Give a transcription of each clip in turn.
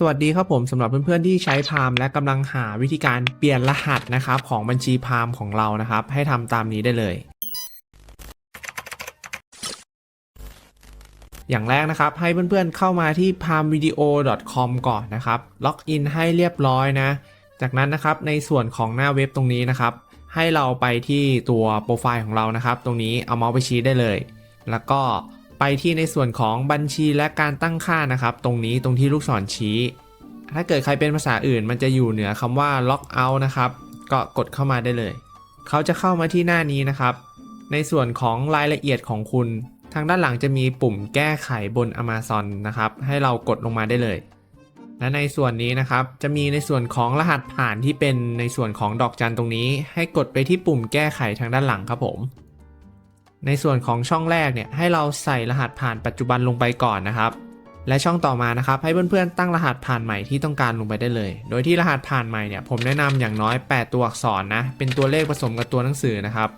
สวัสดีครับผมสำหรับเพื่อนๆที่ใช้พามและกำลังหาวิธีการเปลี่ยนรหัสนะครับของบัญชีพามของเรานะครับ ให้ทำตามนี้ได้เลย อย่างแรกนะครับให้เพื่อนๆเข้ามาที่ palmvideo.com ก่อนนะครับล็อกอินให้เรียบร้อยนะ จากนั้นนะครับในส่วนของหน้าเว็บตรงนี้นะครับ ให้เราไปที่ตัวโปรไฟล์ของเรานะครับ ตรงนี้เอาเมาส์ไปชี้ได้เลย แล้วก็ ไปที่ในส่วนของบัญชีและการตั้งค่านะครับ ตรงนี้ตรงที่ลูกศรชี้ ถ้าเกิดใครเป็นภาษาอื่น มันจะอยู่เหนือคำว่า lock out นะครับ ก็กดเข้ามาได้เลย เขาจะเข้ามาที่หน้านี้นะครับ ในส่วนของรายละเอียดของคุณ ทางด้านหลังจะมีปุ่มแก้ไขบน Amazon นะครับ ให้เรากดลงมาได้เลย และในส่วนนี้นะครับ จะมีในส่วนของรหัสผ่านที่เป็นในส่วนของดอกจันตรงนี้ ให้กดไปที่ปุ่มแก้ไขทางด้านหลังครับผม ในส่วนของช่องแรกเนี่ยให้เราใส่รหัสผ่านปัจจุบันลงไปก่อนนะครับ และช่องต่อมานะครับให้เพื่อนๆตั้งรหัสผ่านใหม่ที่ต้องการลงไปได้เลย โดยที่รหัสผ่านใหม่เนี่ยผมแนะนำอย่างน้อย 8 ตัวอักษรนะเป็นตัวเลขผสมกับตัวหนังสือนะครับ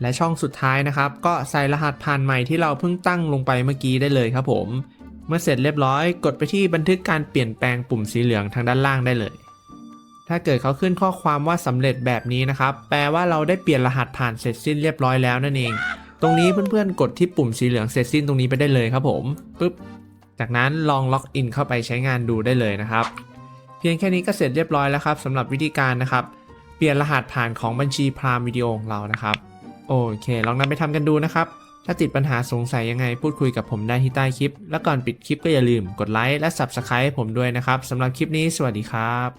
และช่องสุดท้ายนะครับ ก็ใส่รหัสผ่านใหม่ที่เราเพิ่งตั้งลงไปเมื่อกี้ได้เลยครับผม เมื่อเสร็จเรียบร้อยกดไปที่บันทึกการเปลี่ยนแปลงปุ่มสีเหลืองทางด้านล่างได้เลย ถ้าเกิดเขาขึ้นข้อความว่าสำเร็จแบบนี้นะครับ แปลว่าเราได้เปลี่ยนรหัสผ่านเสร็จสิ้นเรียบร้อยแล้วนั่นเอง ตรงนี้เพื่อนๆ กดที่ปุ่มสีเหลืองเสร็จสิ้นตรงนี้ไปได้เลยครับผมปึ๊บจากนั้นลองล็อกอินเข้าไปใช้งานดูได้เลยนะครับ เพียงแค่นี้ก็เสร็จเรียบร้อยแล้วครับสำหรับวิธีการนะครับ เปลี่ยนรหัสผ่านของบัญชีพรามวิดีโอของเรานะครับ โอเค ลองนำไปทำกันดูนะครับ ถ้าติดปัญหาสงสัยยังไงพูดคุยกับผมได้ที่ใต้คลิป และก่อนปิดคลิปก็อย่าลืมกดไลค์และ Subscribe ให้ผมด้วยนะครับสำหรับคลิปนี้สวัสดีครับ